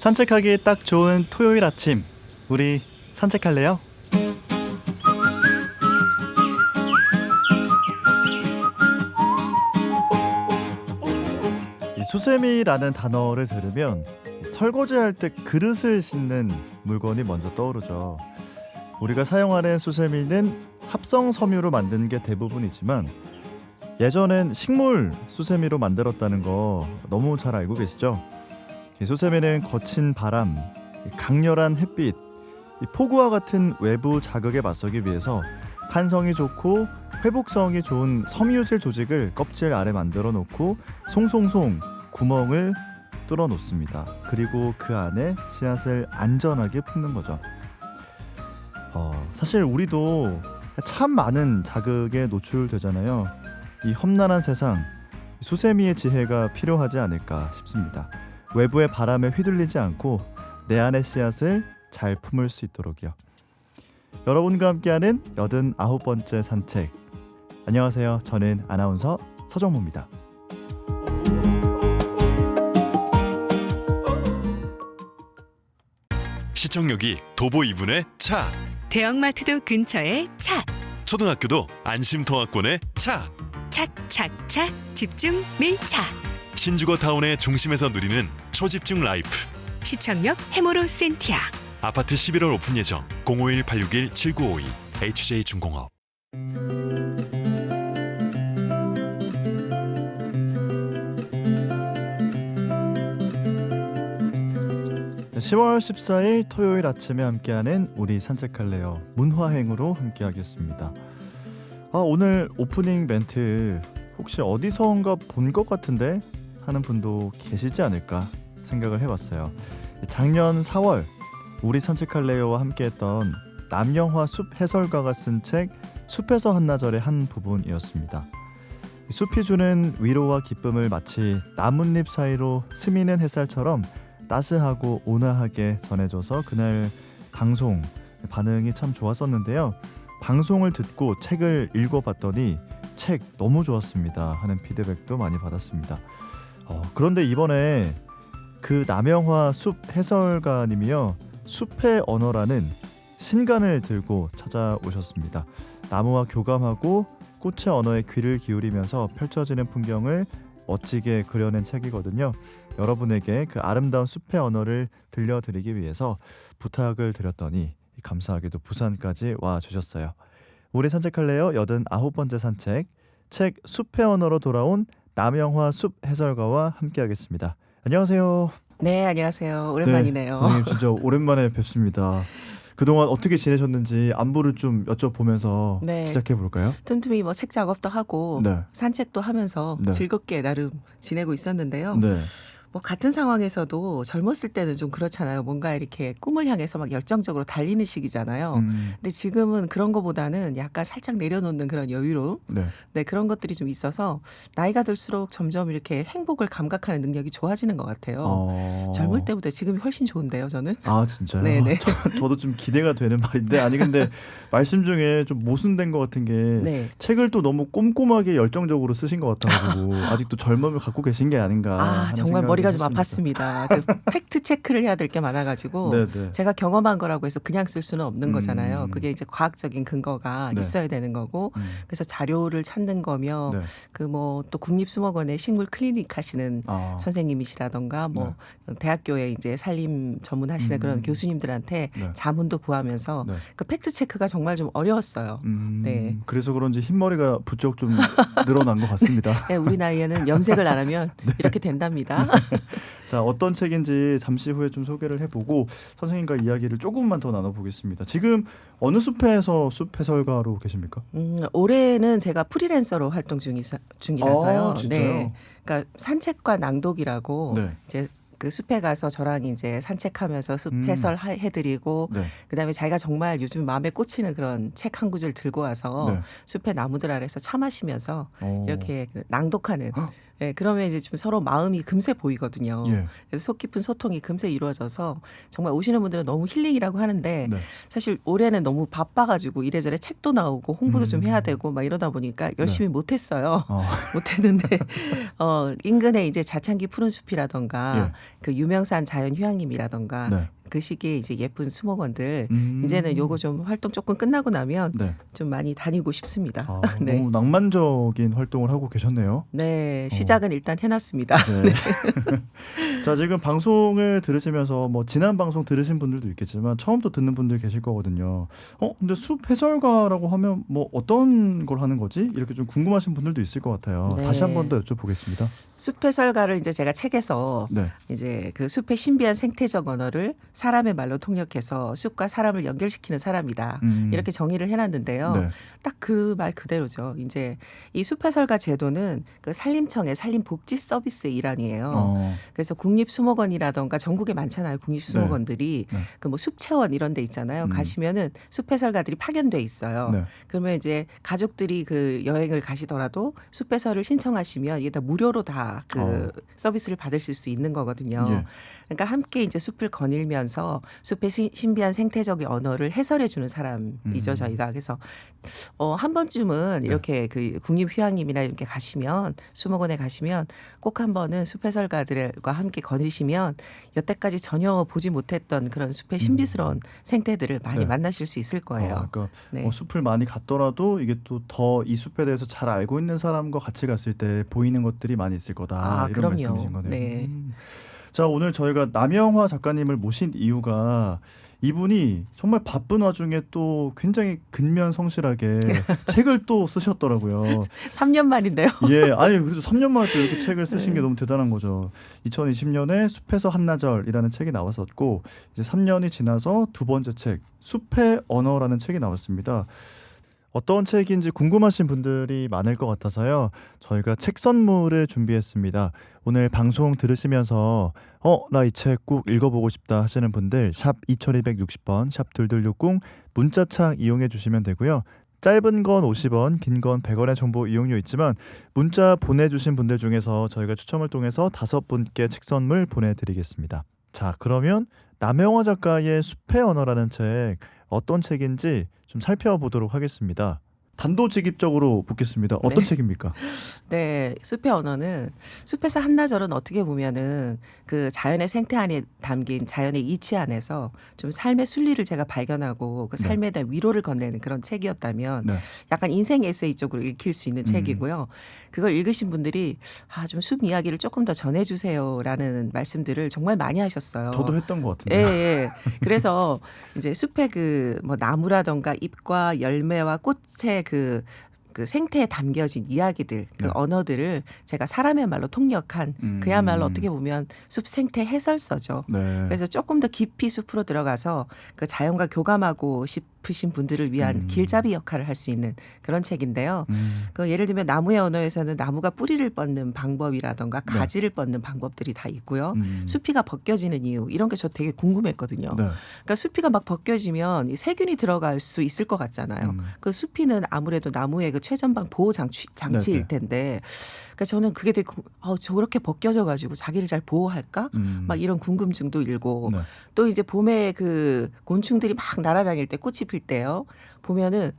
산책하기 딱 좋은 토요일 아침. 우리 산책할래요? 이 수세미라는 단어를 들으면 설거지할 때 그릇을 씻는 물건이 먼저 떠오르죠. 우리가 사용하는 수세미는 합성 섬유로 만든 게 대부분이지만 예전엔 식물 수세미로 만들었다는 거 너무 잘 알고 계시죠? 이 수세미는 거친 바람, 이 강렬한 햇빛, 이 폭우와 같은 외부 자극에 맞서기 위해서 탄성이 좋고 회복성이 좋은 섬유질 조직을 껍질 아래 만들어 놓고 송송송 구멍을 뚫어 놓습니다. 그리고 그 안에 씨앗을 안전하게 품는 거죠. 어, 사실 우리도 참 많은 자극에 노출되잖아요. 이 험난한 세상 수세미의 지혜가 필요하지 않을까 싶습니다. 외부의 바람에 휘둘리지 않고 내 안의 씨앗을 잘 품을 수 있도록요. 여러분과 함께하는 여든 아홉 번째 산책. 안녕하세요. 저는 아나운서 서정모입니다. 시청역이 도보 2분의 차, 대형마트도 근처에 차, 초등학교도 안심통학권의 차, 착착착 집중 밀차. 신주거 타운의 중심에서 누리는 초집중 라이프. 시청역 해모로 센티아. 아파트 11월 오픈 예정 051-861-7952 HJ중공업. 10월 14일 토요일 아침에 함께하는 우리 산책할래요 문화행으로 함께하겠습니다. 아 오늘 오프닝 멘트 혹시 어디선가 본 것 같은데 하는 분도 계시지 않을까 생각을 해봤어요. 작년 4월 우리 산책할래요와 함께했던 남영화 숲 해설가가 쓴 책 숲에서 한나절의 한 부분이었습니다. 이 숲이 주는 위로와 기쁨을 마치 나뭇잎 사이로 스미는 햇살처럼 따스하고 온화하게 전해줘서 그날 방송 반응이 참 좋았었는데요. 방송을 듣고 책을 읽어봤더니 책 너무 좋았습니다 하는 피드백도 많이 받았습니다. 어, 그런데 이번에 그 남영화 숲 해설가님이요 숲의 언어라는 신간을 들고 찾아오셨습니다. 나무와 교감하고 꽃의 언어에 귀를 기울이면서 펼쳐지는 풍경을 멋지게 그려낸 책이거든요. 여러분에게 그 아름다운 숲의 언어를 들려드리기 위해서 부탁을 드렸더니 감사하게도 부산까지 와 주셨어요. 우리 산책할래요? 여든 아홉 번째 산책 책 숲의 언어로 돌아온 남영화 숲 해설가와 함께하겠습니다. 안녕하세요. 네, 안녕하세요. 오랜만이네요. 선생님 진짜 오랜만에 뵙습니다. 그동안 어떻게 지내셨는지 안부를 좀 여쭤보면서 네. 시작해 볼까요? 틈틈이 뭐 책 작업도 하고 네. 산책도 하면서 네. 즐겁게 나름 지내고 있었는데요. 네. 뭐 같은 상황에서도 젊었을 때는 좀 그렇잖아요. 뭔가 이렇게 꿈을 향해서 막 열정적으로 달리는 시기잖아요. 음, 근데 지금은 그런 거보다는 약간 살짝 내려놓는 그런 여유로 네. 네, 그런 것들이 좀 있어서 나이가 들수록 점점 이렇게 행복을 감각하는 능력이 좋아지는 것 같아요. 어... 젊을 때보다 지금이 훨씬 좋은데요, 저는. 아 진짜요? 네네. 저, 도좀 기대가 되는 말인데 아니 근데 말씀 중에 좀 모순된 것 같은 게 네. 책을 또 너무 꼼꼼하게 열정적으로 쓰신 것 같아가지고 아직도 젊음을 갖고 계신 게 아닌가. 아, 하는 정말 생각을 머리 가 좀. 아팠습니다. 그 팩트 체크를 해야 될 게 많아가지고 네네. 제가 경험한 거라고 해서 그냥 쓸 수는 없는 음. 거잖아요. 그게 이제 과학적인 근거가 네. 있어야 되는 거고 음, 그래서 자료를 찾는 거며 네. 그뭐 또 국립수목원에 식물 클리닉 하시는 아, 선생님이시라던가 뭐 대학교에 이제 살림 전문하시는 음. 그런 교수님들한테 네. 자문도 구하면서 네. 그 팩트 체크가 정말 좀 어려웠어요. 음, 네. 그래서 그런지 흰머리가 부쩍 좀 늘어난 것 같습니다. 네, 우리 나이에는 염색을 안 하면 네. 이렇게 된답니다. 자 어떤 책인지 잠시 후에 좀 소개를 해보고 선생님과 이야기를 조금만 더 나눠보겠습니다. 지금 어느 숲에서 숲 해설가로 계십니까? 음, 올해는 제가 프리랜서로 활동 중이사, 중이라서요. 아? 네. 그러니까 산책과 낭독이라고 네. 이제 그 숲에 가서 저랑 이제 산책하면서 숲 음. 해설 하- 해드리고 네. 그다음에 자기가 정말 요즘 마음에 꽂히는 그런 책 한 구절 들고 와서 네. 숲의 나무들 아래서 차 마시면서 어. 이렇게 그 낭독하는 예, 그러면 이제 좀 서로 마음이 금세 보이거든요. 예. 그래서 속 깊은 소통이 금세 이루어져서 정말 오시는 분들은 너무 힐링이라고 하는데 네. 사실 올해는 너무 바빠가지고 이래저래 책도 나오고 홍보도 좀 음. 해야 되고 막 이러다 보니까 열심히 못했어요. 어. 못했는데 어 인근에 이제 자창기 푸른 숲이라던가 예. 그 유명산 자연 휴양림이라던가 네. 그 시기에 이제 예쁜 수목원들 음. 이제는 요거 좀 활동 조금 끝나고 나면 네. 좀 많이 다니고 싶습니다. 아, 네. 너무 낭만적인 활동을 하고 계셨네요. 네, 시작은 일단 해놨습니다. 네. 자 지금 방송을 들으시면서 뭐 지난 방송 들으신 분들도 있겠지만 처음 또 듣는 분들 계실 거거든요. 어 근데 숲 해설가라고 하면 뭐 어떤 걸 하는 거지? 이렇게 좀 궁금하신 분들도 있을 것 같아요. 네. 다시 한 번 더 여쭤보겠습니다. 숲 해설가를 이제 제가 책에서 네. 이제 그 숲의 신비한 생태적 언어를 사람의 말로 통역해서 숲과 사람을 연결시키는 사람이다. 음. 이렇게 정의를 해놨는데요. 네. 딱그 말 그대로죠. 이제 이 숲해설가 제도는 그 산림청의 산림복지 서비스의 일환이에요. 어. 그래서 국립수목원이라던가 전국에 많잖아요. 국립수목원들이 네. 그뭐 숲체원 이런 데 있잖아요. 음. 가시면은 숲해설가들이 파견돼 있어요. 네. 그러면 이제 가족들이 그 여행을 가시더라도 숲해설을 신청하시면 이게 다 무료로 다그 어. 서비스를 받으실 수 있는 거거든요. 예. 그러니까 함께 이제 숲을 거닐면서 숲의 신- 신비한 생태적 언어를 해설해 주는 사람이죠 음. 저희가 그래서 어, 한 번쯤은 네. 이렇게 그 국립휴양림이나 이렇게 가시면 수목원에 가시면 꼭 한 번은 숲 해설가들과 함께 거니시면 여태까지 전혀 보지 못했던 그런 숲의 신비스러운 생태들을 많이 음. 네. 만나실 수 있을 거예요. 아, 그러니까 네. 뭐 숲을 많이 갔더라도 이게 또 더 이 숲에 대해서 잘 알고 있는 사람과 같이 갔을 때 보이는 것들이 많이 있을 거다 아, 이런 그럼요. 말씀이신 거네요. 네. 음. 자 오늘 저희가 남영화 작가님을 모신 이유가 이분이 정말 바쁜 와중에 또 굉장히 근면 성실하게 책을 또 쓰셨더라고요. 3년 만인데요. 예, 아니 그래도 3년 만에 또 이렇게 책을 쓰신 네. 게 너무 대단한 거죠. 2020년에 숲에서 한나절이라는 책이 나왔었고 이제 3년이 지나서 두 번째 책 숲의 언어라는 책이 나왔습니다. 어떤 책인지 궁금하신 분들이 많을 것 같아서요. 저희가 책 선물을 준비했습니다. 오늘 방송 들으시면서 어, 나 이 책 꼭 읽어보고 싶다 하시는 분들 샵 2260번 샵 둘둘육공 문자창 이용해 주시면 되고요. 짧은 건 50원, 긴 건 100원의 정보 이용료 있지만 문자 보내주신 분들 중에서 저희가 추첨을 통해서 다섯 분께 책 선물 보내드리겠습니다. 자, 그러면 남영화 작가의 숲의 언어라는 책 어떤 책인지 좀 살펴보도록 하겠습니다. 단도직입적으로 묻겠습니다. 어떤 네. 책입니까? 네, 숲의 언어는 숲에서 한나절은 어떻게 보면은 그 자연의 생태 안에 담긴 자연의 이치 안에서 좀 삶의 순리를 제가 발견하고 그 네. 삶에 대한 위로를 건네는 그런 책이었다면 네. 약간 인생 에세이 쪽으로 읽힐 수 있는 음. 책이고요. 그걸 읽으신 분들이 아, 좀 숲 이야기를 조금 더 전해주세요라는 말씀들을 정말 많이 하셨어요. 저도 했던 것 예, 같은데. 예. 그래서 이제 숲의 그 뭐 나무라던가 잎과 열매와 꽃의 그, 그 생태에 담겨진 이야기들, 그 네. 언어들을 제가 사람의 말로 통역한 음. 그야말로 어떻게 보면 숲 생태 해설서죠. 네. 그래서 조금 더 깊이 숲으로 들어가서 그 자연과 교감하고 싶으신 분들을 위한 음. 길잡이 역할을 할 수 있는 그런 책인데요. 음. 그 예를 들면 나무의 언어에서는 나무가 뿌리를 뻗는 방법이라던가 네. 가지를 뻗는 방법들이 다 있고요. 음. 수피가 벗겨지는 이유 이런 게 저 되게 궁금했거든요. 네. 그러니까 수피가 막 벗겨지면 이 세균이 들어갈 수 있을 것 같잖아요. 음. 그 수피는 아무래도 나무의 그 최전방 보호 장치, 장치일. 텐데, 그러니까 저는 그게 되게 궁- 어, 저렇게 벗겨져 가지고 자기를 잘 보호할까? 음. 막 이런 궁금증도 일고 네. 또 이제 봄에 그 곤충들이 막 날아다닐 때 꽃이 필 때요 보면은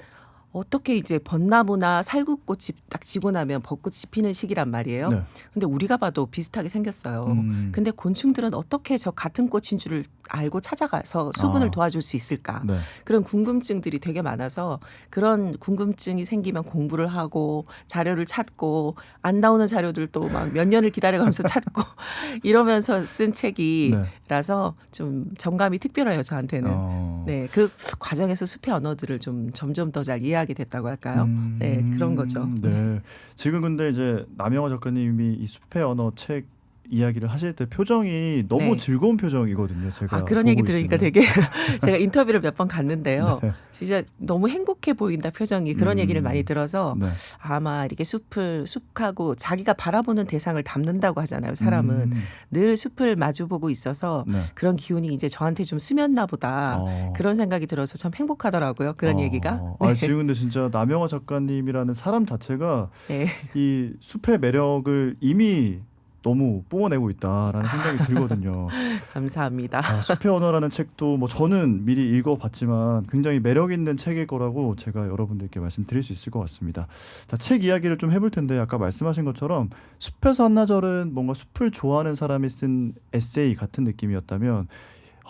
어떻게 이제 벚나무나 살구꽃이 딱 지고 나면 벚꽃이 피는 시기란 말이에요. 네. 근데 우리가 봐도 비슷하게 생겼어요. 음. 근데 곤충들은 어떻게 저 같은 꽃인 줄을 알고 찾아가서 수분을 아. 도와줄 수 있을까? 네. 그런 궁금증들이 되게 많아서 그런 궁금증이 생기면 공부를 하고 자료를 찾고 안 나오는 자료들도 막 몇 년을 기다려가면서 찾고 이러면서 쓴 책이라서 좀 정감이 특별해요 저한테는. 어. 네, 그 과정에서 숲의 언어들을 좀 점점 더 잘 이해 하게 됐다고 할까요? 음, 네, 그런 거죠. 네. 지금 근데 이제 남영화 작가님이 이 숲의 언어 책 이야기를 하실 때 표정이 너무 네. 즐거운 표정이거든요. 제가 아 그런 얘기 들으니까 있으면. 되게 제가 인터뷰를 몇 번 갔는데요. 네. 진짜 너무 행복해 보인다 표정이 그런 음. 얘기를 많이 들어서 네. 아마 이렇게 숲을 숲하고 자기가 바라보는 대상을 담는다고 하잖아요. 사람은 음, 늘 숲을 마주보고 있어서 네. 그런 기운이 이제 저한테 좀 스며나 보다. 어. 그런 생각이 들어서 참 행복하더라고요. 그런 어. 얘기가. 아 지금 근데 진짜 남영화 작가님이라는 사람 자체가 네. 이 숲의 매력을 이미 너무 뿜어내고 있다라는 생각이 들거든요. 감사합니다. 아, 숲의 언어라는 책도 뭐 저는 미리 읽어봤지만 굉장히 매력 있는 책일 거라고 제가 여러분들께 말씀드릴 수 있을 것 같습니다. 자, 책 이야기를 좀 해볼 텐데 아까 말씀하신 것처럼 숲에서 한나절은 뭔가 숲을 좋아하는 사람이 쓴 에세이 같은 느낌이었다면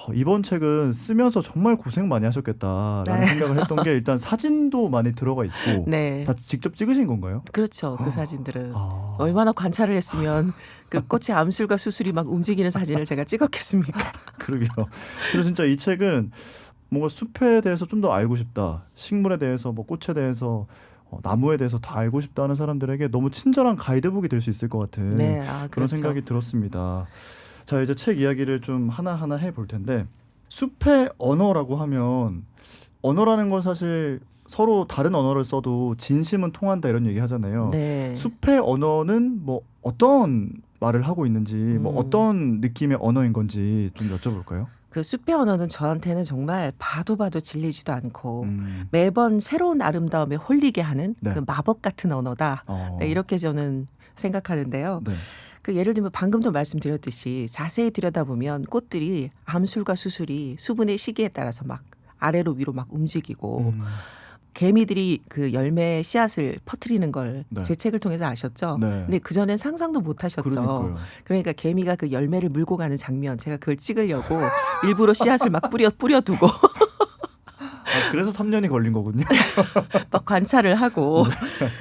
어, 이번 책은 쓰면서 정말 고생 많이 하셨겠다라는 네. 생각을 했던 게 일단 사진도 많이 들어가 있고 네. 다 직접 찍으신 건가요? 그렇죠. 그 아. 사진들은 아. 얼마나 관찰을 했으면 그 꽃의 암술과 수술이 막 움직이는 사진을 제가 찍었겠습니까? 그러게요. 그래서 진짜 이 책은 뭔가 숲에 대해서 좀 더 알고 싶다. 식물에 대해서 뭐 꽃에 대해서 어, 나무에 대해서 다 알고 싶다 하는 사람들에게 너무 친절한 가이드북이 될 수 있을 것 같은 네, 아, 그런 그렇죠. 생각이 들었습니다. 자, 이제 책 이야기를 좀 하나하나 해볼 텐데 숲의 언어라고 하면 언어라는 건 사실 서로 다른 언어를 써도 진심은 통한다 이런 얘기 하잖아요. 네. 숲의 언어는 뭐 어떤 말을 하고 있는지 뭐 음. 어떤 느낌의 언어인 건지 좀 여쭤볼까요? 그 숲의 언어는 저한테는 정말 봐도 봐도 질리지도 않고 음. 매번 새로운 아름다움에 홀리게 하는 네. 그 마법 같은 언어다. 어. 네, 이렇게 저는 생각하는데요. 네. 그 예를 들면 방금도 말씀드렸듯이 자세히 들여다보면 꽃들이 암술과 수술이 수분의 시기에 따라서 막 아래로 위로 막 움직이고 음. 개미들이 그 열매 씨앗을 퍼뜨리는 걸제 네. 책을 통해서 아셨죠? 네. 근데 그 전엔 상상도 못 하셨죠. 그러니까요. 그러니까 개미가 그 열매를 물고 가는 장면 제가 그걸 찍으려고 일부러 씨앗을 막 뿌려 뿌려 두고 아, 그래서 3년이 걸린 거군요. 막 관찰을 하고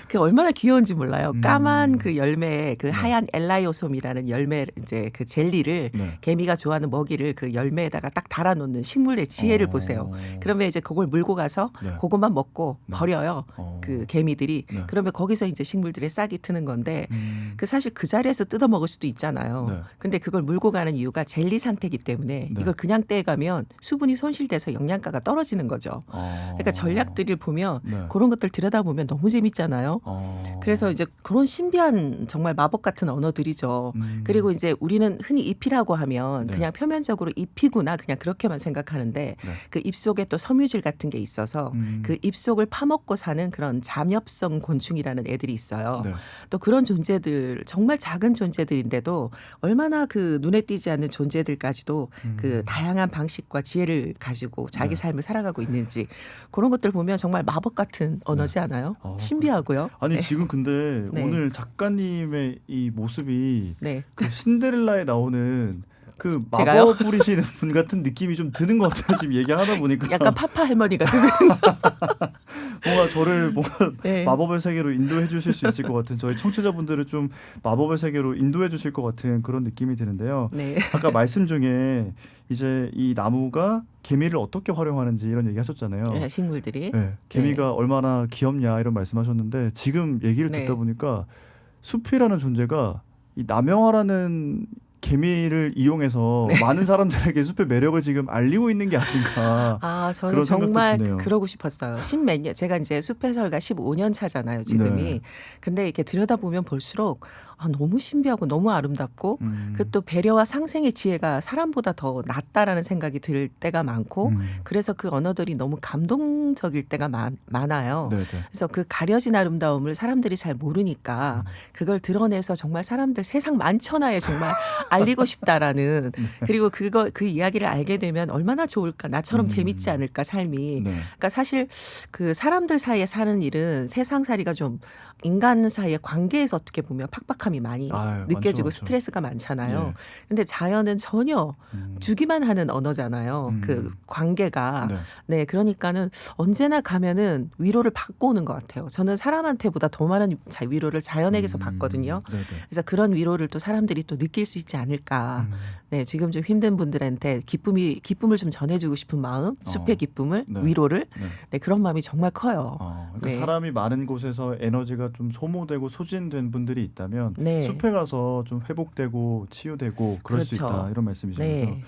그 얼마나 귀여운지 몰라요. 음. 까만 그 열매에 그 하얀 엘라이오솜이라는 열매 이제 그 젤리를 네. 개미가 좋아하는 먹이를 그 열매에다가 딱 달아놓는 식물의 지혜를 어. 보세요. 그러면 이제 그걸 물고 가서 네. 그것만 먹고 네. 버려요. 어. 그 개미들이 네. 그러면 거기서 이제 식물들의 싹이 트는 건데 음. 그 사실 그 자리에서 뜯어 먹을 수도 있잖아요. 네. 근데 그걸 물고 가는 이유가 젤리 상태이기 때문에 네. 이걸 그냥 떼가면 수분이 손실돼서 영양가가 떨어지는 거죠. 어. 그러니까 전략들을 보면 네. 그런 것들 들여다보면 너무 재밌잖아요. 어. 그래서 이제 그런 신비한 정말 마법 같은 언어들이죠. 음. 그리고 이제 우리는 흔히 잎이라고 하면 네. 그냥 표면적으로 잎이구나 그냥 그렇게만 생각하는데 네. 그잎 속에 또 섬유질 같은 게 있어서 음. 그잎 속을 파먹고 사는 그런 잠엽성 곤충이라는 애들이 있어요. 네. 또 그런 존재들 정말 작은 존재들인데도 얼마나 그 눈에 띄지 않는 존재들까지도 음. 그 다양한 방식과 지혜를 가지고 자기 네. 삶을 살아가고 있는 지 그런 것들 보면 정말 마법 같은 언어지 않아요? 어, 신비하고요. 아니 네. 지금 근데 네. 오늘 작가님의 이 모습이 네. 그 신데렐라에 나오는 그? 마법 부리시는 분 같은 느낌이 좀 드는 것 같아요. 지금 얘기하다 보니까 약간 파파 할머니 같으세요. 뭔가 저를 뭔가 네. 마법의 세계로 인도해 주실 수 있을 것 같은 저희 청취자분들을 좀 마법의 세계로 인도해 주실 것 같은 그런 느낌이 드는데요. 네. 아까 말씀 중에 이제 이 나무가 개미를 어떻게 활용하는지 이런 얘기 하셨잖아요. 네, 식물들이. 네, 개미가 얼마나 귀엽냐 이런 말씀하셨는데 지금 얘기를 네. 듣다 보니까 숲이라는 존재가 이 남영화라는 개미를 이용해서 네. 많은 사람들에게 숲의 매력을 지금 알리고 있는 게 아닌가. 아, 저는 정말. 그러고 싶었어요. 십몇 년, 제가 이제 숲 해설가 15년 차잖아요, 지금이. 네. 근데 이렇게 들여다보면 볼수록 아, 너무 신비하고 너무 아름답고 음, 그또 배려와 상생의 지혜가 사람보다 더 낫다라는 생각이 들 때가 많고 음, 그래서 그 언어들이 너무 감동적일 때가 많, 많아요. 네네. 그래서 그 가려진 아름다움을 사람들이 잘 모르니까 음. 그걸 드러내서 정말 사람들 세상 만천하에 정말 알리고 싶다라는 네. 그리고 그거 그 이야기를 알게 되면 얼마나 좋을까 나처럼 음. 재밌지 않을까 삶이 네. 그러니까 사실 그 사람들 사이에 사는 일은 세상 살이가 좀 인간 사이의 관계에서 어떻게 보면 팍팍함이 많이 아유, 느껴지고 많죠, 많죠. 스트레스가 많잖아요. 네. 근데 자연은 전혀 음, 주기만 하는 언어잖아요. 음. 그 관계가 네. 네, 그러니까는 언제나 가면은 위로를 받고 오는 것 같아요. 저는 사람한테보다 더 많은 자- 위로를 자연에게서 음. 받거든요. 네네. 그래서 그런 위로를 또 사람들이 또 느낄 수 있지 않을까. 음. 네, 지금 좀 힘든 분들한테 기쁨이 기쁨을 좀 전해주고 싶은 마음, 숲의 어. 기쁨을, 네. 위로를, 네. 네 그런 마음이 정말 커요. 어, 그러니까 네. 사람이 많은 곳에서 에너지가 좀 소모되고 소진된 분들이 있다면 네. 숲에 가서 좀 회복되고 치유되고 그럴 수 그렇죠. 있다 이런 말씀이시면서 네,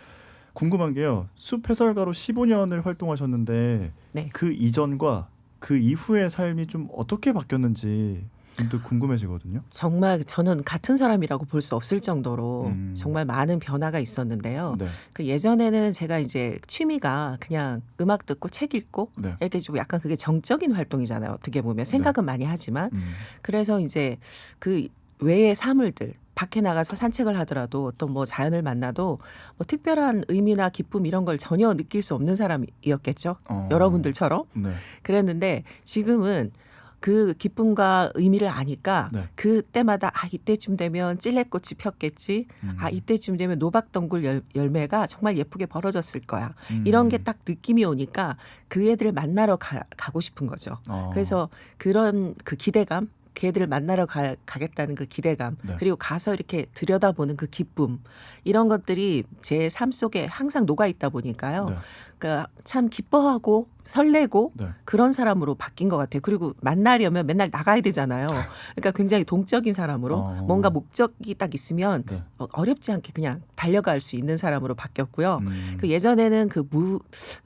궁금한 게요. 숲 해설가로 15년을 활동하셨는데 네. 그 이전과 그 이후의 삶이 좀 어떻게 바뀌었는지 문득 궁금해지거든요. 정말 저는 같은 사람이라고 볼 수 없을 정도로 음. 정말 많은 변화가 있었는데요. 네. 그 예전에는 제가 이제 취미가 그냥 음악 듣고 책 읽고 네. 이렇게 좀 약간 그게 정적인 활동이잖아요. 어떻게 보면 생각은 많이 하지만 음. 그래서 이제 그 외의 사물들 밖에 나가서 산책을 하더라도 어떤 뭐 자연을 만나도 뭐 특별한 의미나 기쁨 이런 걸 전혀 느낄 수 없는 사람이었겠죠. 어. 여러분들처럼 네. 그랬는데 지금은 그 기쁨과 의미를 아니까 네. 그때마다 아 이때쯤 되면 찔레꽃이 폈겠지. 음. 아 이때쯤 되면 노박덩굴 열, 열매가 정말 예쁘게 벌어졌을 거야. 음. 이런 게 딱 느낌이 오니까 그 애들 만나러 가, 가고 싶은 거죠. 어. 그래서 그런 그 기대감, 그 애들을 만나러 가, 가겠다는 그 기대감, 네. 그리고 가서 이렇게 들여다보는 그 기쁨, 이런 것들이 제 삶 속에 항상 녹아 있다 보니까요. 네. 그러니까 참 기뻐하고 설레고 네. 그런 사람으로 바뀐 것 같아요. 그리고 만나려면 맨날 나가야 되잖아요. 그러니까 굉장히 동적인 사람으로 어. 뭔가 목적이 딱 있으면 네. 어, 어렵지 않게 그냥 달려갈 수 있는 사람으로 바뀌었고요. 음. 그 예전에는 그 무,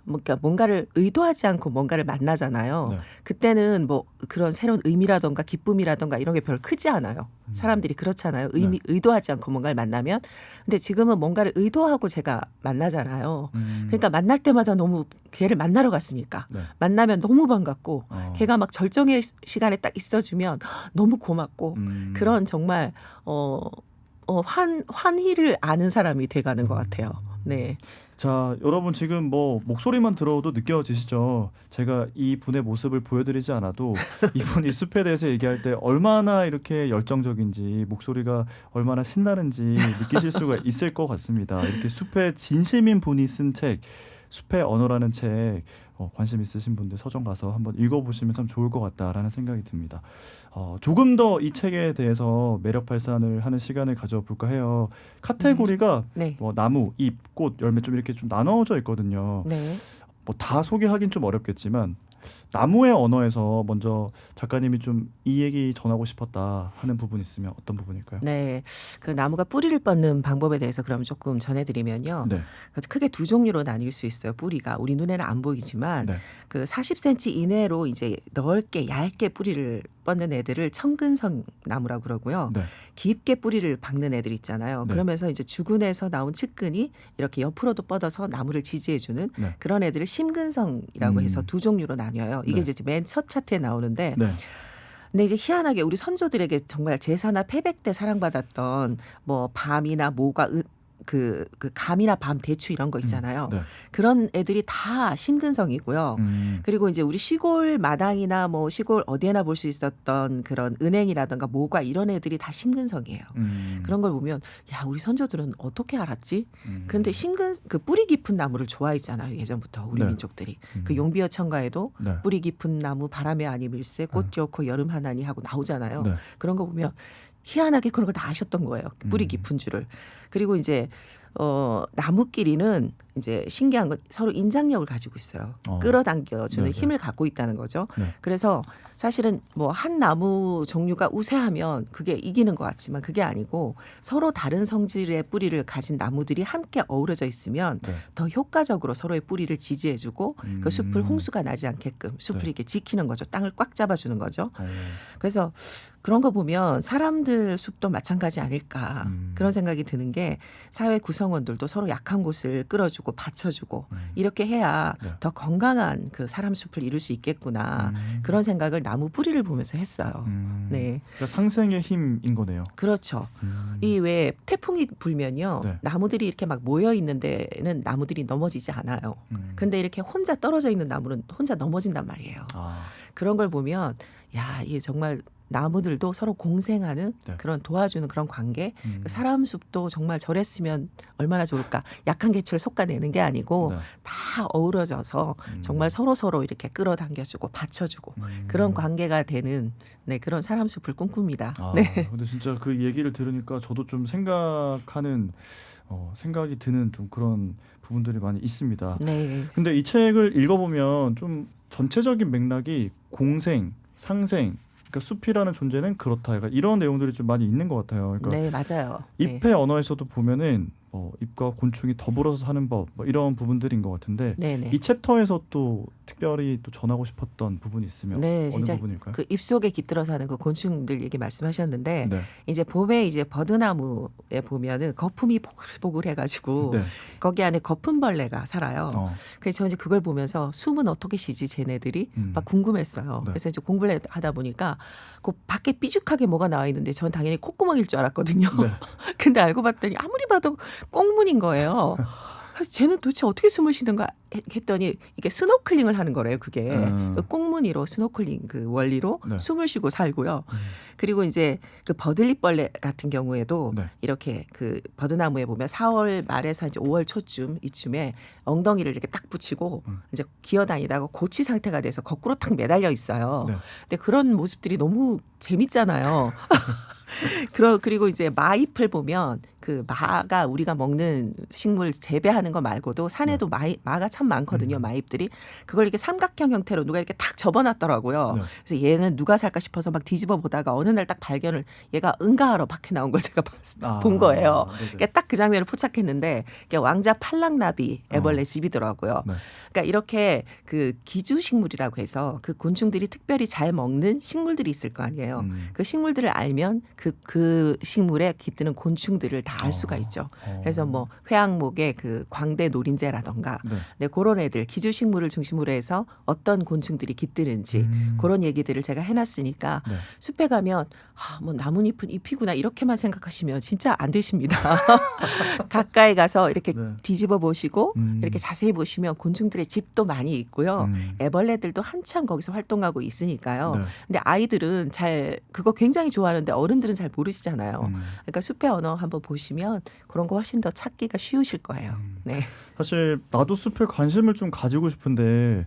뭔가 뭔가를 의도하지 않고 뭔가를 만나잖아요. 네. 그때는 뭐 그런 새로운 의미라던가 기쁨이라던가 이런 게 별 크지 않아요. 음. 사람들이 그렇잖아요. 의미, 의도하지 않고 뭔가를 만나면. 근데 지금은 뭔가를 의도하고 제가 만나잖아요. 음. 그러니까 만날 때마다 너무 걔를 만나러 갔으니까 네. 만나면 너무 반갑고 어. 걔가 막 절정의 시간에 딱 있어주면 너무 고맙고 음. 그런 정말 어, 어, 환, 환희를 아는 사람이 돼가는 것 음. 같아요. 네. 자, 여러분 지금 뭐 목소리만 들어도 느껴지시죠? 제가 이 분의 모습을 보여드리지 않아도 이분이 숲에 대해서 얘기할 때 얼마나 이렇게 열정적인지 목소리가 얼마나 신나는지 느끼실 수가 있을 것 같습니다. 이렇게 숲에 진심인 분이 쓴 책, 숲의 언어라는 책 어, 관심 있으신 분들 서점 가서 한번 읽어보시면 참 좋을 것 같다라는 생각이 듭니다. 어, 조금 더 이 책에 대해서 매력 발산을 하는 시간을 가져볼까 해요. 카테고리가 네. 뭐 나무, 잎, 꽃, 열매 좀 이렇게 좀 나눠져 있거든요. 네. 뭐 다 소개하긴 좀 어렵겠지만 나무의 언어에서 먼저 작가님이 좀 이 얘기 전하고 싶었다 하는 부분 있으면 어떤 부분일까요? 네. 그 나무가 뿌리를 뻗는 방법에 대해서 그럼 조금 전해드리면요. 네. 크게 두 종류로 나뉠 수 있어요. 뿌리가 우리 눈에는 안 보이지만 네. 그 40cm 이내로 이제 넓게 얇게 뿌리를 뻗는 애들을 청근성 나무라고 그러고요. 네. 깊게 뿌리를 박는 애들 있잖아요. 네. 그러면서 이제 주근에서 나온 측근이 이렇게 옆으로도 뻗어서 나무를 지지해주는 네. 그런 애들을 심근성이라고 음. 해서 두 종류로 나뉘 어요. 이게 네. 이제 맨 첫 차트에 나오는데 네. 근데 이제 희한하게 우리 선조들에게 정말 제사나 패백 때 사랑받았던 뭐 밤이나 모가 으, 그, 그 감이나 밤 대추 이런 거 있잖아요. 네. 그런 애들이 다 심근성이고요. 음. 그리고 이제 우리 시골 마당이나 뭐 시골 어디에나 볼 수 있었던 그런 은행이라든가 모과 이런 애들이 다 심근성이에요. 음. 그런 걸 보면 야 우리 선조들은 어떻게 알았지? 음. 근데 심근 그 뿌리 깊은 나무를 좋아했잖아요 예전부터 우리 네. 민족들이 음. 그 용비어 천가에도 네. 뿌리 깊은 나무 바람에 아니 밀새 꽃 좋고 여름 하나니 하고 나오잖아요. 네. 그런 거 보면 희한하게 그런 걸 다 아셨던 거예요. 뿌리 음. 깊은 줄을. 그리고 이제 어 나무끼리는 이제 신기한 건 서로 인장력을 가지고 있어요. 어. 끌어당겨주는 네, 네. 힘을 갖고 있다는 거죠. 네. 그래서 사실은 뭐 한 나무 종류가 우세하면 그게 이기는 것 같지만 그게 아니고 서로 다른 성질의 뿌리를 가진 나무들이 함께 어우러져 있으면 네. 더 효과적으로 서로의 뿌리를 지지해주고 음. 그 숲을 홍수가 나지 않게끔 숲을 네. 이렇게 지키는 거죠. 땅을 꽉 잡아주는 거죠. 어. 그래서 그런 거 보면 사람들 숲도 마찬가지 아닐까 음. 그런 생각이 드는 게 사회 구성 원들도 서로 약한 곳을 끌어주고 받쳐주고 음. 이렇게 해야 네. 더 건강한 그 사람 숲을 이룰 수 있겠구나 음. 그런 생각을 나무 뿌리를 보면서 했어요. 음. 네, 그러니까 상생의 힘인 거네요. 그렇죠. 음. 이왜 태풍이 불면요 네. 나무들이 이렇게 막 모여 있는 데는 나무들이 넘어지지 않아요. 음. 근데 이렇게 혼자 떨어져 있는 나무는 혼자 넘어진단 말이에요. 아. 그런 걸 보면 야 이게 정말 나무들도 서로 공생하는 네. 그런 도와주는 그런 관계. 음. 그 사람 숲도 정말 저랬으면 얼마나 좋을까. 약한 개체를 솎아내는 게 아니고 네. 다 어우러져서 음. 정말 서로 서로 이렇게 끌어당겨주고 받쳐주고 음. 그런 관계가 되는 네 그런 사람 숲을 꿈꿉니다. 아, 네. 근데 진짜 그 얘기를 들으니까 저도 좀 생각하는 어, 생각이 드는 좀 그런 부분들이 많이 있습니다. 네. 근데 이 책을 읽어보면 좀 전체적인 맥락이 공생, 상생, 그러니까 숲이라는 존재는 그렇다. 그러니까 이런 내용들이 좀 많이 있는 것 같아요. 그러니까 네 맞아요. 네. 잎의 언어에서도 보면은 뭐 잎과 곤충이 더불어서 사는 법, 뭐 이런 부분들인 것 같은데 네네. 이 챕터에서 또 특별히 또 전하고 싶었던 부분이 있으면 네, 어느 진짜 부분일까요? 그 잎속에 깃들어 사는 그 곤충들 얘기 말씀하셨는데 네, 이제 봄에 이제 버드나무에 보면은 거품이 보글보글 해가지고 네, 거기 안에 거품벌레가 살아요. 어, 그래서 저 이제 그걸 보면서 숨은 어떻게 쉬지 쟤네들이 음. 막 궁금했어요. 네. 그래서 이제 공부를 하다 보니까 그 밖에 삐죽하게 뭐가 나와 있는데 전 당연히 콧구멍일 줄 알았거든요. 네. 근데 알고 봤더니 아무리 봐도 꽁무니인 거예요. 그래서 쟤는 도대체 어떻게 숨을 쉬는가 했- 했더니 이게 스노클링을 하는 거래요. 그게 음. 그 꽁무니로 스노클링 그 원리로 네. 숨을 쉬고 살고요. 음. 그리고 이제 그 버들잎벌레 같은 경우에도 네. 이렇게 그 버드나무에 보면 4월 말에서 이제 5월 초쯤 이쯤에 엉덩이를 이렇게 딱 붙이고 음. 이제 기어다니다가 고치 상태가 돼서 거꾸로 탁 매달려 있어요. 네. 근데 그런 모습들이 너무 재밌잖아요. 그러 그리고 이제 마잎을 보면 그 마가 우리가 먹는 식물 재배하는 거 말고도 산에도 마이, 마가 참 많거든요. 음. 마잎들이 그걸 이렇게 삼각형 형태로 누가 이렇게 탁 접어놨더라고요. 네. 그래서 얘는 누가 살까 싶어서 막 뒤집어 보다가 어느 날 딱 발견을 얘가 응가하러 밖에 나온 걸 제가 봤, 아, 본 거예요. 그러니까 딱 그 장면을 포착했는데 이게 왕자 팔랑나비 애벌레 집이더라고요. 네. 그러니까 이렇게 그 기주 식물이라고 해서 그 곤충들이 특별히 잘 먹는 식물들이 있을 거 아니에요. 음. 그 식물들을 알면 그, 그 식물에 깃드는 곤충들을 다 알 수가 어. 있죠. 어. 그래서 뭐 회양목의 그 광대 노린재라던가 네. 네, 그런 애들 기주 식물을 중심으로 해서 어떤 곤충들이 깃드는지 음. 그런 얘기들을 제가 해놨으니까 네. 숲에 가면 아, 뭐 나뭇잎은 잎이구나 이렇게만 생각하시면 진짜 안 되십니다. 가까이 가서 이렇게 네. 뒤집어 보시고 음. 이렇게 자세히 보시면 곤충들의 집도 많이 있고요. 음. 애벌레들도 한참 거기서 활동하고 있으니까요. 네. 근데 아이들은 잘 그거 굉장히 좋아하는데 어른들 은 잘 모르시잖아요. 음. 그러니까 숲의 언어 한번 보시면 그런 거 훨씬 더 찾기가 쉬우실 거예요. 음. 네. 사실 나도 숲에 관심을 좀 가지고 싶은데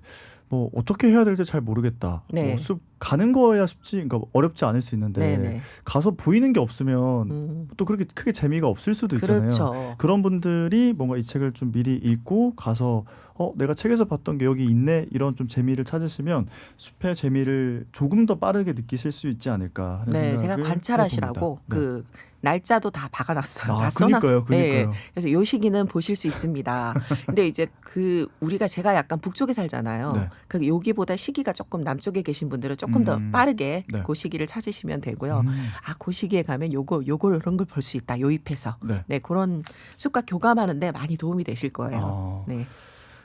뭐 어떻게 해야 될지 잘 모르겠다. 네. 뭐숲 가는 거야 쉽지, 그러니까 어렵지 않을 수 있는데 네, 네. 가서 보이는 게 없으면 음, 또 그렇게 크게 재미가 없을 수도 있잖아요. 그렇죠. 그런 분들이 뭔가 이 책을 좀 미리 읽고 가서 어 내가 책에서 봤던 게 여기 있네 이런 좀 재미를 찾으시면 숲의 재미를 조금 더 빠르게 느끼실 수 있지 않을까 하는 네, 제가 생각을 관찰하시라고 해봅니다. 네. 그 날짜도 다 박아놨어요. 아, 다 써놨어요. 그니까요, 그니까요. 그래서 요 시기는 보실 수 있습니다. 근데 이제 그 우리가 제가 약간 북쪽에 살잖아요. 네. 그 여기보다 시기가 조금 남쪽에 계신 분들은 조금 더 음. 빠르게 네. 그 시기를 찾으시면 되고요. 음, 아, 그 시기에 가면 요거 요거 이런 걸 볼 수 있다. 요입해서. 네. 네, 그런 숲과 교감하는데 많이 도움이 되실 거예요. 아, 네.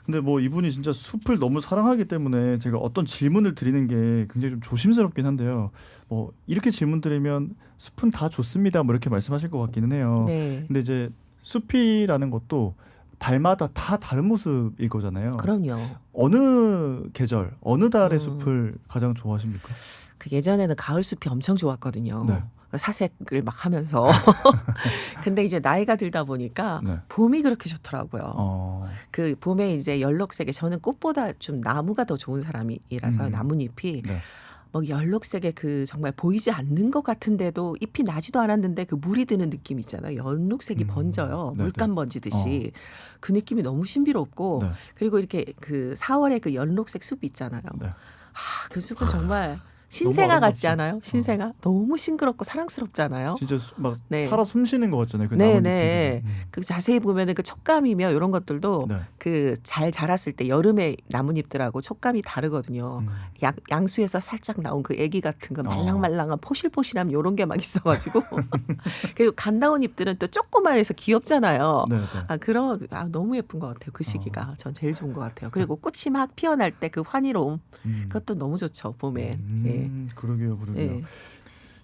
근데 뭐 이분이 진짜 숲을 너무 사랑하기 때문에 제가 어떤 질문을 드리는 게 굉장히 좀 조심스럽긴 한데요. 뭐 이렇게 질문 드리면 숲은 다 좋습니다. 뭐 이렇게 말씀하실 것 같기는 해요. 네. 근데 이제 숲이라는 것도 달마다 다 다른 모습일 거잖아요. 그럼요. 어느 계절, 어느 달의 음. 숲을 가장 좋아하십니까? 그 예전에는 가을 숲이 엄청 좋았거든요. 네. 그 사색을 막 하면서. 근데 이제 나이가 들다 보니까 네. 봄이 그렇게 좋더라고요. 어, 그 봄에 이제 연록색에 저는 꽃보다 좀 나무가 더 좋은 사람이라서 음. 나뭇잎이 네. 뭐 연록색에 그 정말 보이지 않는 것 같은데도 잎이 나지도 않았는데 그 물이 드는 느낌 있잖아요. 연록색이 음. 번져요. 네네. 물감 번지듯이. 그 느낌이 너무 신비롭고 네. 그리고 이렇게 그 4월에 그 연록색 숲 있잖아요. 네. 아, 그 숲은 정말 신생아 같지. 않아요? 신생아 너무 싱그럽고 사랑스럽잖아요. 진짜 수- 막 네. 살아 숨쉬는 것 같잖아요. 그 네, 나뭇잎이. 네. 음. 그 자세히 보면은 그 촉감이며 이런 것들도 네. 그잘 자랐을 때 여름에 나뭇잎들하고 촉감이 다르거든요. 음. 양, 양수에서 살짝 나온 그 애기 같은 그 어. 말랑말랑한 포실포실함 요런 게 막 있어가지고 그리고 간 나온 잎들은 또 조그만해서 귀엽잖아요. 네, 네. 아 그런 아 너무 예쁜 것 같아요 그 시기가 전 제일 좋은 것 같아요 그리고 꽃이 막 피어날 때 그 환희로움 음. 그것도 너무 좋죠 봄에 음, 그러게요, 그러게요. 예. 예.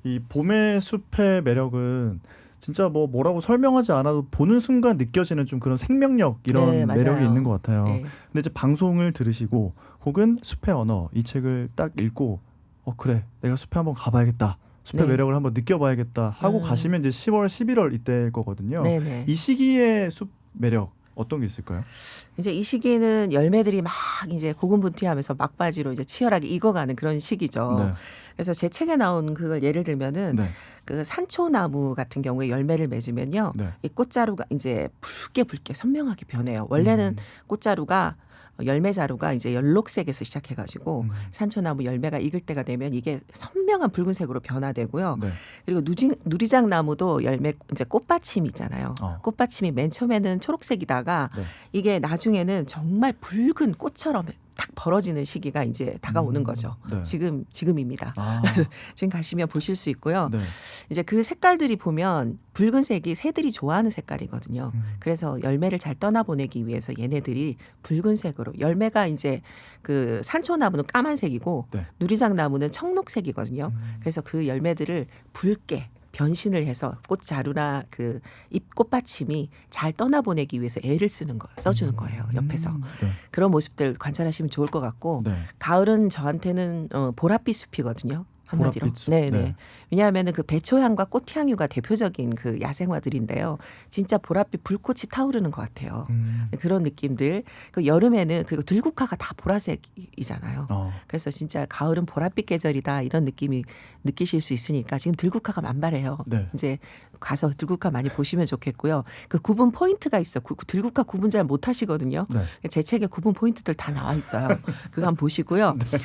이 봄의 숲의 매력은 진짜 뭐 뭐라고 설명하지 않아도 보는 순간 느껴지는 좀 그런 생명력 이런 네. 매력이 있는 것 같아요. 예. 근데 이제 방송을 들으시고 혹은 숲의 언어 이 책을 딱 읽고 어 그래 내가 숲에 한번 가봐야겠다. 숲의 네. 매력을 한번 느껴봐야겠다 하고 음. 가시면 이제 10월, 11월 이때일 거거든요. 네네. 이 시기에 숲 매력 어떤 게 있을까요? 이제 이 시기는 열매들이 막 이제 고군분투하면서 막바지로 이제 치열하게 익어가는 그런 시기죠. 네. 그래서 제 책에 나온 그걸 예를 들면은 네. 그 산초나무 같은 경우에 열매를 맺으면요. 네. 이 꽃자루가 이제 붉게 붉게 선명하게 변해요. 원래는 음. 꽃자루가 열매 자루가 이제 연록색에서 시작해가지고 음. 산초나무 열매가 익을 때가 되면 이게 선명한 붉은색으로 변화되고요. 네. 그리고 누지, 누리장 나무도 열매 이제 꽃받침 있잖아요. 어. 꽃받침이 맨 처음에는 초록색이다가 네. 이게 나중에는 정말 붉은 꽃처럼 딱 벌어지는 시기가 이제 다가오는 음. 거죠. 네. 지금 지금입니다. 아. 지금 가시면 보실 수 있고요. 네. 이제 그 색깔들이 보면 붉은색이 새들이 좋아하는 색깔이거든요. 음. 그래서 열매를 잘 떠나 보내기 위해서 얘네들이 붉은색으로 열매가 이제 그 산초 나무는 까만색이고 네. 누리장 나무는 청록색이거든요. 음. 그래서 그 열매들을 붉게 변신을 해서 꽃자루나 그 잎 꽃받침이 잘 떠나보내기 위해서 애를 쓰는 거예요. 써주는 거예요. 옆에서 음. 네. 그런 모습들 관찰하시면 좋을 것 같고 네. 가을은 저한테는 어, 보랏빛 숲이거든요. 한마디로. 보랏빛 숲. 네, 네. 네. 왜냐하면은 그 배초향과 꽃향유가 대표적인 그 야생화들인데요. 진짜 보랏빛 불꽃이 타오르는 것 같아요. 음. 그런 느낌들. 그 여름에는 그리고 들국화가 다 보라색이잖아요. 어. 그래서 진짜 가을은 보랏빛 계절이다 이런 느낌이 느끼실 수 있으니까 지금 들국화가 만발해요. 네. 이제 가서 들국화 많이 보시면 좋겠고요. 그 구분 포인트가 있어. 구, 들국화 구분 잘 못하시거든요. 네. 제 책에 구분 포인트들 다 나와 있어요. 그거 한번 보시고요. 네.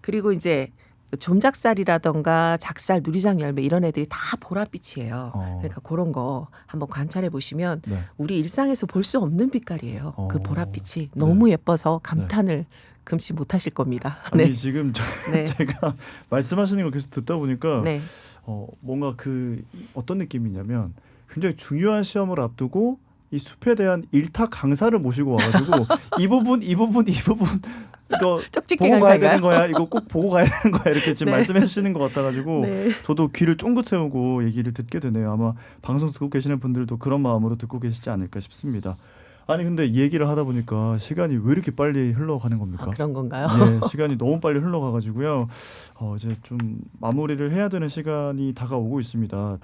그리고 이제 좀작살이라던가 작살, 누리장 열매 이런 애들이 다 보랏빛이에요. 어. 그러니까 그런 거 한번 관찰해 보시면 네. 우리 일상에서 볼 수 없는 빛깔이에요. 그 어. 보랏빛이 너무 예뻐서 감탄을 금치 못하실 겁니다. 아니 네, 지금 저, 네, 제가 말씀하시는 거 계속 듣다 보니까 네, 어, 뭔가 그 어떤 느낌이냐면 굉장히 중요한 시험을 앞두고 이 숲에 대한 일타 강사를 모시고 와가지고 이 부분 이 부분 이 부분 이거 보고 가야? 되는 거야 이거 꼭 보고 가야 되는 거야 이렇게 지금 네. 말씀해 주시는 것 같아가지고 네. 저도 귀를 쫑긋 세우고 얘기를 듣게 되네요 아마 방송 듣고 계시는 분들도 그런 마음으로 듣고 계시지 않을까 싶습니다 아니 근데 이 얘기를 하다 보니까 시간이 왜 이렇게 빨리 흘러가는 겁니까? 아, 그런 건가요? 예, 시간이 너무 빨리 흘러가가지고요. 어, 이제 좀 마무리를 해야 되는 시간이 다가오고 있습니다.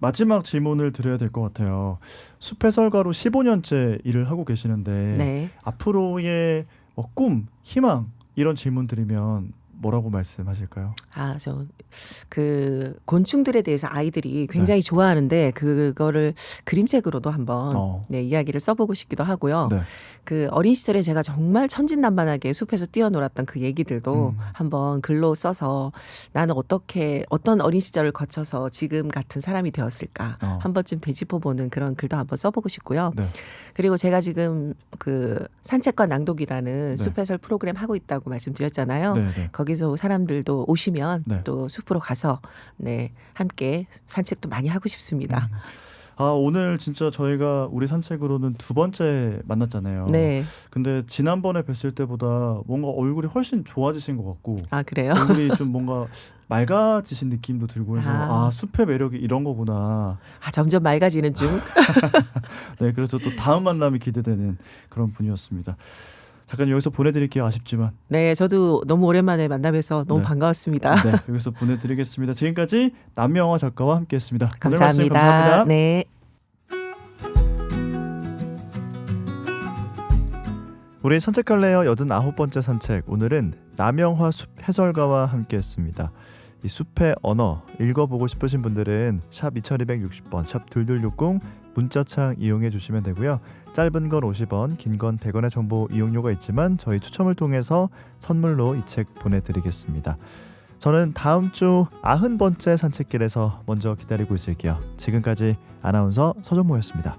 마지막 질문을 드려야 될 것 같아요. 숲 해설가로 15년째 일을 하고 계시는데 네. 앞으로의 뭐 꿈, 희망 이런 질문 드리면 뭐라고 말씀하실까요? 아, 저 그 곤충들에 대해서 아이들이 굉장히 좋아하는데 그거를 그림책으로도 한번 어. 네, 이야기를 써보고 싶기도 하고요. 네. 그 어린 시절에 제가 정말 천진난만하게 숲에서 뛰어놀았던 그 얘기들도 음. 한번 글로 써서 나는 어떻게 어떤 어린 시절을 거쳐서 지금 같은 사람이 되었을까 어. 한 번쯤 되짚어보는 그런 글도 한번 써보고 싶고요. 네. 그리고 제가 지금 그 산책과 낭독이라는 네. 숲해설 프로그램 하고 있다고 말씀드렸잖아요. 네, 네. 거기서 사람들도 오시면 네. 또 숲으로 가서 네 함께 산책도 많이 하고 싶습니다. 아 오늘 진짜 저희가 우리 산책으로는 두 번째 만났잖아요. 네, 근데 지난번에 뵀을 때보다 뭔가 얼굴이 훨씬 좋아지신 것 같고 아 그래요? 얼굴이 좀 뭔가 맑아지신 느낌도 들고 해서 아. 아, 숲의 매력이 이런 거구나. 아 점점 맑아지는 중. 네, 그래서 또 다음 만남이 기대되는 그런 분이었습니다. 잠깐 여기서 보내드릴게요. 아쉽지만. 네, 저도 너무 오랜만에 만나뵈서 너무 네. 반가웠습니다. 네, 여기서 보내드리겠습니다. 지금까지 남영화 작가와 함께했습니다. 감사합니다. 감사합니다. 네. 우리 산책할래요 여든 아홉 번째 산책 오늘은 남영화 숲 해설가와 함께했습니다. 이 숲의 언어 읽어보고 싶으신 분들은 샵 2260번 샵 둘둘육공 문자창 이용해 주시면 되고요. 짧은 건 50원, 긴 건 100원의 정보 이용료가 있지만 저희 추첨을 통해서 선물로 이 책 보내드리겠습니다. 저는 다음 주 아흔 번째 산책길에서 먼저 기다리고 있을게요. 지금까지 아나운서 서정모였습니다.